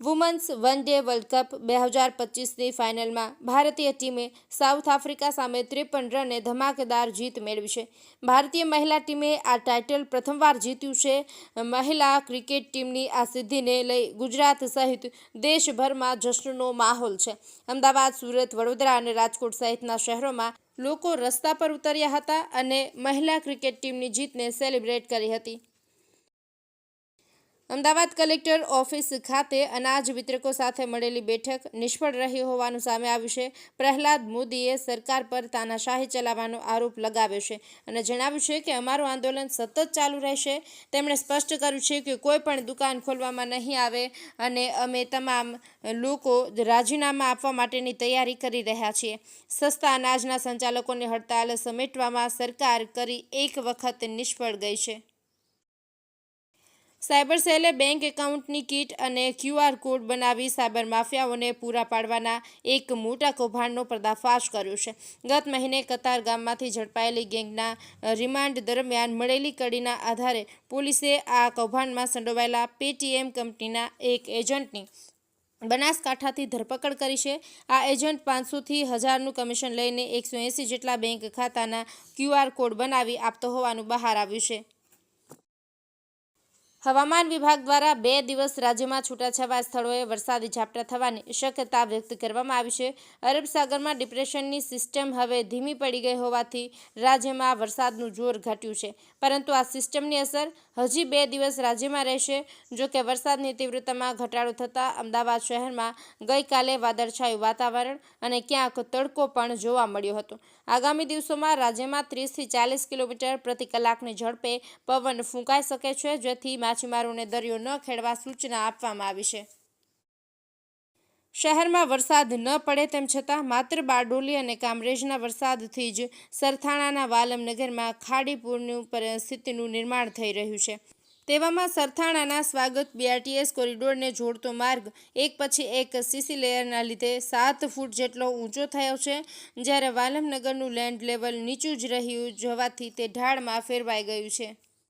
Women's one day world cup બે હજાર પચીસની ફાઇનલમાં ભારતીય ટીમે સાઉથ આફ્રિકા સામે ત્રેપન રને ધમાકેદાર જીત મેળવી છે. ભારતીય મહિલા ટીમે આ ટાઇટલ પ્રથમવાર જીત્યું છે. મહિલા ક્રિકેટ ટીમની આ સિદ્ધિને લઈ ગુજરાત સહિત દેશભરમાં જશ્નનો માહોલ છે. અમદાવાદ, સુરત, વડોદરા અને રાજકોટ સહિતના શહેરોમાં લોકો રસ્તા પર ઉતર્યા હતા અને મહિલા ક્રિકેટ ટીમની જીતને સેલિબ્રેટ કરી હતી. અમદાવાદ કલેક્ટર ઓફિસ ખાતે અનાજ વિતરકો સાથે મળેલી બેઠક નિષ્ફળ રહી હોવાનું સામે આવ્યું છે. પ્રહલાદ મોદીએ સરકાર પર તાનાશાહી ચલાવવાનો આરોપ લગાવ્યો છે અને જણાવ્યું છે કે અમારું આંદોલન સતત ચાલુ રહેશે. તેમણે સ્પષ્ટ કર્યું છે કે કોઈ પણ દુકાન ખોલવામાં નહીં આવે અને અમે તમામ લોકો રાજીનામા આપવા માટેની તૈયારી કરી રહ્યા છીએ. સસ્તા અનાજના સંચાલકોની હડતાલ સમેટવામાં સરકાર કરી એક વખત નિષ્ફળ ગઈ છે. સાયબર સેલે બેંક એકાઉન્ટની કીટ અને ક્યુઆર કોડ બનાવી સાયબર માફિયાઓને પૂરા પાડવાના એક મોટા કૌભાંડનો પર્દાફાશ કર્યો છે. ગત મહિને કતાર ગામમાંથી ઝડપાયેલી ગેંગના રિમાન્ડ દરમિયાન મળેલી કડીના આધારે પોલીસે આ કૌભાંડમાં સંડોવાયેલા પેટીએમ કંપનીના એક એજન્ટની બનાસકાંઠાથી ધરપકડ કરી છે. આ એજન્ટ પાંચસોથી હજારનું કમિશન લઈને એકસો જેટલા બેંક ખાતાના ક્યુઆર કોડ બનાવી આપતો હોવાનું બહાર આવ્યું છે. હવામાન વિભાગ દ્વારા બે દિવસ રાજ્યમાં છૂટાછવાયા સ્થળોએ વરસાદી ઝાપટા થવાની શક્યતા વ્યક્ત કરવામાં આવી છે. અરબ સાગરમાં ડિપ્રેશનની સિસ્ટમ હવે ધીમી પડી ગઈ હોવાથી રાજ્યમાં વરસાદનું જોર ઘટ્યું છે. પરંતુ આ સિસ્ટમની અસર હજી બે દિવસ રાજ્યમાં રહેશે. જો કે વરસાદની તીવ્રતામાં ઘટાડો થતાં અમદાવાદ શહેરમાં ગઈકાલે વાદળછાયું વાતાવરણ અને ક્યાંક તડકો પણ જોવા મળ્યો હતો. આગામી દિવસોમાં રાજ્યમાં ત્રીસથી ચાલીસ કિલોમીટર પ્રતિ કલાકની ઝડપે પવન ફૂંકાઈ શકે છે, જેથી માછીમારોને દરિયો ન ખેડવા સૂચના આપવામાં આવી છે. શહેરમાં વરસાદ ન પડે તેમ છતાં માત્ર બારડોલી અને કામરેજના વરસાદથી જ સરથાણાના વાલમનગરમાં ખાડીપુરનું પરિસ્થિતિનું નિર્માણ થઈ રહ્યું છે. તેવામાં સરથાણાના સ્વાગત બીઆરટીએસ કોરિડોરને જોડતો માર્ગ એક પછી એક સીસી લેયરના લીધે સાત ફૂટ જેટલો ઊંચો થયો છે, જ્યારે વાલમનગરનું લેન્ડ લેવલ નીચું જ રહ્યું જવાથી તે ઢાળમાં ફેરવાઈ ગયું છે.